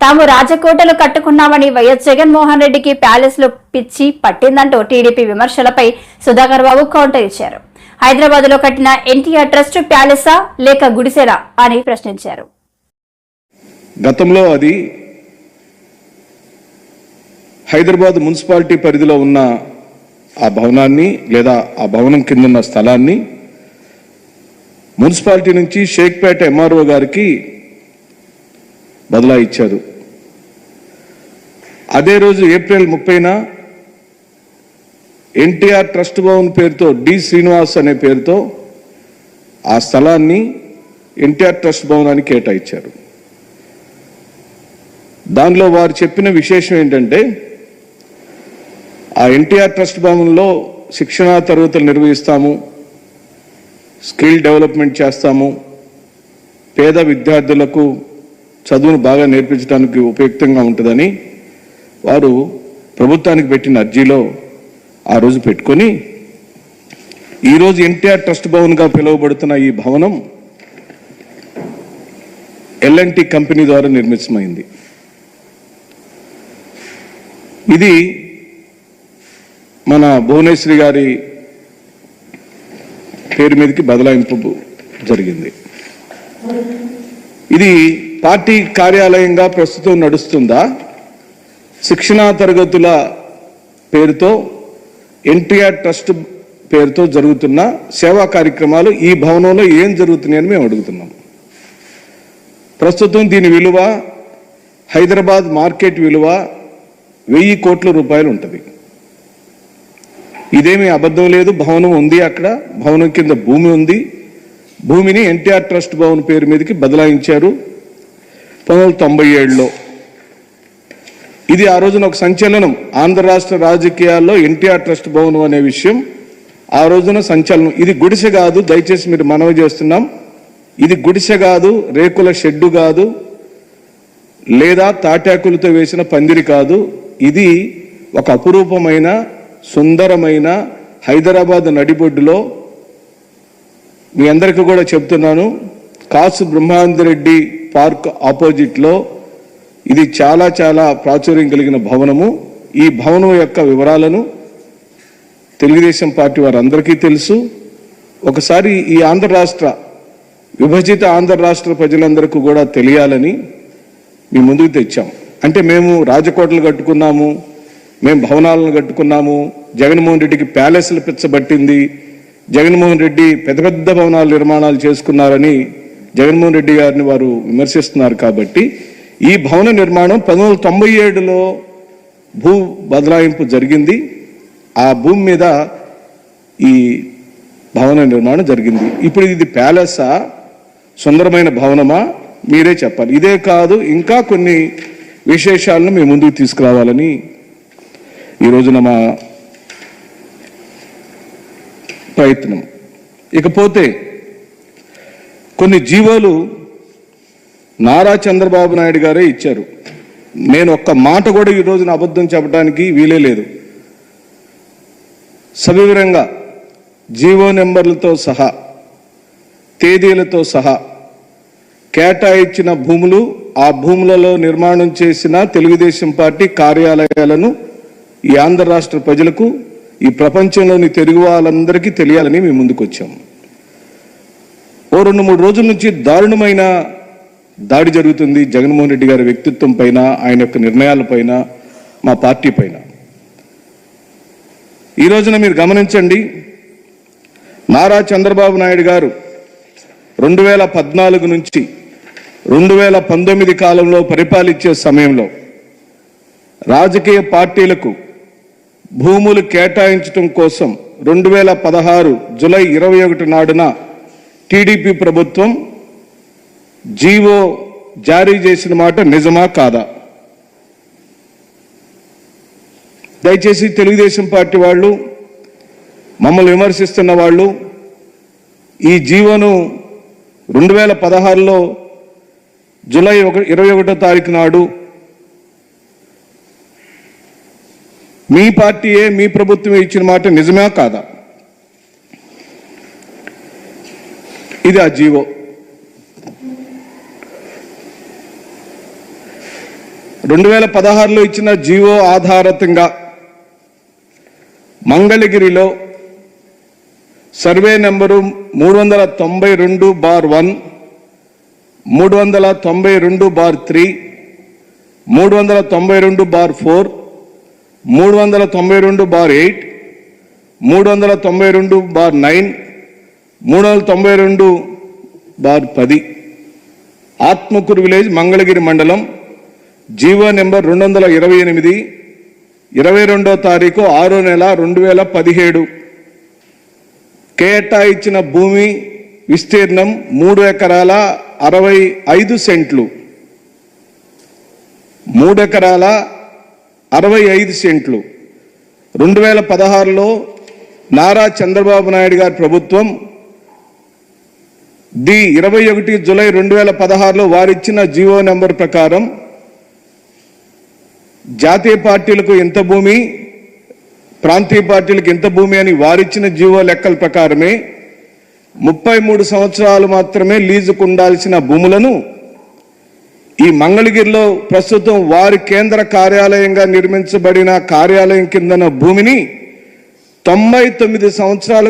తాము రాజకోటలు కట్టుకున్నామని వైఎస్ జగన్మోహన్ రెడ్డికి ప్యాలెస్లో పిచ్చి పట్టిందంటూ టీడీపీ విమర్శలపై సుధాకర్ బాబు కౌంటర్ ఇచ్చారు. హైదరాబాద్లో కట్టిన ఎన్టీఆర్ ట్రస్ట్ ప్యాలెసా లేక గుడిసెలా అని ప్రశ్నించారు. గతంలో అది హైదరాబాద్ మున్సిపాలిటీ పరిధిలో ఉన్న ఆ భవనాన్ని లేదా ఆ భవనం కింద ఉన్న స్థలాన్ని మున్సిపాలిటీ నుంచి షేక్పేట ఎంఆర్ఓ గారికి బదలా ఇచ్చారు అదే రోజు ఏప్రిల్ ముప్పైన ఎన్టీఆర్ ట్రస్ట్ భవన్ పేరుతో డి శ్రీనివాస్ అనే పేరుతో ఆ స్థలాన్ని ఎన్టీఆర్ ట్రస్ట్ భవనానికి కేటాయించారు. దానిలో వారు చెప్పిన విశేషం ఏంటంటే ఆ ఎన్టీఆర్ ట్రస్ట్ భవన్లో శిక్షణా తరగతులు నిర్వహిస్తాము స్కిల్ డెవలప్మెంట్ చేస్తాము పేద విద్యార్థులకు చదువును బాగా నేర్పించడానికి ఉపయుక్తంగా ఉంటుందని వారు ప్రభుత్వానికి పెట్టిన అర్జీలో ఆ రోజు పెట్టుకొని ఈరోజు ఎన్టీఆర్ ట్రస్ట్ భవన్గా పిలువబడుతున్న ఈ భవనం ఎల్ఎన్టీ కంపెనీ ద్వారా నిర్మితమైంది. ఇది మన భువనేశ్వరి గారి పేరు మీదకి బదలాయింపు జరిగింది. ఇది పార్టీ కార్యాలయంగా ప్రస్తుతం నడుస్తుందా? శిక్షణా తరగతుల పేరుతో ఎన్టీఆర్ ట్రస్ట్ పేరుతో జరుగుతున్న సేవా కార్యక్రమాలు ఈ భవనంలో ఏం జరుగుతున్నాయని మేము అడుగుతున్నాం. ప్రస్తుతం దీని విలువ హైదరాబాద్ మార్కెట్ విలువ వెయ్యి కోట్ల రూపాయలు ఉంటుంది. ఇదేమీ అబద్ధం లేదు భవనం ఉంది అక్కడ భవనం కింద భూమి ఉంది. భూమిని ఎన్టీఆర్ ట్రస్ట్ భవన్ పేరు మీదకి బదలాయించారు. పంతొమ్మిది వందల తొంభై ఏడులో ఇది ఆ రోజున ఒక సంచలనం. ఆంధ్ర రాష్ట్ర రాజకీయాల్లో ఎన్టీఆర్ ట్రస్ట్ భవనం అనే విషయం ఆ రోజున సంచలనం. ఇది గుడిసె కాదు దయచేసి మీరు మనవి చేస్తున్నాం. ఇది గుడిసె కాదు రేకుల షెడ్డు కాదు లేదా తాటాకులతో వేసిన పందిరి కాదు. ఇది ఒక అపురూపమైన సుందరమైన హైదరాబాద్ నడిబొడ్డులో మీ అందరికీ కూడా చెప్తున్నాను. కాసు బ్రహ్మానందరెడ్డి పార్క్ ఆపోజిట్లో ఇది చాలా చాలా ప్రాచుర్యం కలిగిన భవనము. ఈ భవనం యొక్క వివరాలను తెలుగుదేశం పార్టీ వారందరికీ తెలుసు. ఒకసారి ఈ ఆంధ్ర రాష్ట్ర విభజిత ఆంధ్ర రాష్ట్ర ప్రజలందరికీ కూడా తెలియాలని మీ ముందుకు తెచ్చాం. అంటే మేము రాజకోటలు కట్టుకున్నాము మేము భవనాలను కట్టుకున్నాము జగన్మోహన్ రెడ్డికి ప్యాలెస్లు పిచ్చబట్టింది జగన్మోహన్ రెడ్డి పెద్ద పెద్ద భవనాలు నిర్మాణాలు చేసుకున్నారని జగన్మోహన్ రెడ్డి గారిని వారు విమర్శిస్తున్నారు కాబట్టి ఈ భవన నిర్మాణం పంతొమ్మిది వందల తొంభై ఏడులో భూ బదలాయింపు జరిగింది. ఆ భూమి మీద ఈ భవన నిర్మాణం జరిగింది. ఇప్పుడు ఇది ప్యాలెసా? సుందరమైన భవనమా? మీరే చెప్పాలి. ఇదే కాదు ఇంకా కొన్ని విశేషాలను మీ ముందుకు తీసుకురావాలని ఈ రోజున మా ప్రయత్నం. ఇకపోతే కొన్ని జీవోలు నారా చంద్రబాబు నాయుడు గారే ఇచ్చారు. నేను ఒక్క మాట కూడా ఈ రోజున అబద్ధం చెప్పడానికి వీలే లేదు. సవివరంగా జీవో నెంబర్లతో సహా తేదీలతో సహా కేటాయించిన భూములు ఆ భూములలో నిర్మాణం చేసిన తెలుగుదేశం పార్టీ కార్యాలయాలను ఈ ఆంధ్ర రాష్ట్ర ప్రజలకు ఈ ప్రపంచంలోని తెలుగు వాళ్ళందరికీ తెలియాలని మేము ముందుకొచ్చాము ఓ రెండు మూడు రోజుల నుంచి దారుణమైన దాడి జరుగుతుంది జగన్మోహన్ రెడ్డి గారి వ్యక్తిత్వం పైన ఆయన యొక్క నిర్ణయాల పైన మా పార్టీ పైన. ఈ రోజున మీరు గమనించండి నారా చంద్రబాబు నాయుడు గారు రెండు వేల పద్నాలుగు నుంచి రెండు వేల పంతొమ్మిది కాలంలో పరిపాలించే సమయంలో రాజకీయ పార్టీలకు భూములు కేటాయించడం కోసం రెండు వేల పదహారు జులై ఇరవై ఒకటి నాడున టీడీపీ ప్రభుత్వం జీవో జారీ చేసిన మాట నిజమా కాదా? దయచేసి తెలుగుదేశం పార్టీ వాళ్ళు మమ్మల్ని విమర్శిస్తున్న వాళ్ళు ఈ జీవోను రెండు వేల పదహారులో జూలై ఒక ఇరవై ఒకటో తారీఖు నాడు మీ పార్టీయే మీ ప్రభుత్వమే ఇచ్చిన మాట నిజమే కాదా? ఇది ఆ జీవో. రెండు వేల పదహారులో ఇచ్చిన జీవో ఆధారితంగా మంగళగిరిలో సర్వే నెంబరు మూడు వందల తొంభై రెండు బార్ వన్ మూడు వందల తొంభై రెండు బార్ త్రీ మూడు వందల తొంభై రెండు బార్ ఫోర్ మూడు వందల తొంభై రెండు బార్ ఎయిట్ మూడు వందల తొంభై రెండు బార్ నైన్ మూడు వందల తొంభై రెండు బార్ పది. ఆత్మకూరు విలేజ్ మంగళగిరి మండలం జీవో నెంబర్ రెండు వందల ఇరవై ఎనిమిది ఇరవై రెండో తారీఖు ఆరో నెల రెండు వేల పదిహేడు కేటాయించిన భూమి విస్తీర్ణం మూడు ఎకరాల అరవై ఐదు సెంట్లు. మూడు ఎకరాల అరవై ఐదు సెంట్లు. రెండు వేల పదహారులో నారా చంద్రబాబు నాయుడు గారి ప్రభుత్వం ది ఇరవై ఒకటి జులై రెండు వేల పదహారులో వారిచ్చిన జీవో నెంబర్ ప్రకారం జాతీయ పార్టీలకు ఎంత భూమి ప్రాంతీయ పార్టీలకు ఎంత భూమి అని వారిచ్చిన జీవో లెక్కల ప్రకారమే ముప్పై మూడు సంవత్సరాలు మాత్రమే లీజుకు ఉండాల్సిన భూములను ఈ మంగళగిరిలో ప్రస్తుతం వారి కేంద్ర కార్యాలయంగా నిర్మించబడిన కార్యాలయం కిందన భూమిని తొంభై తొమ్మిది సంవత్సరాలు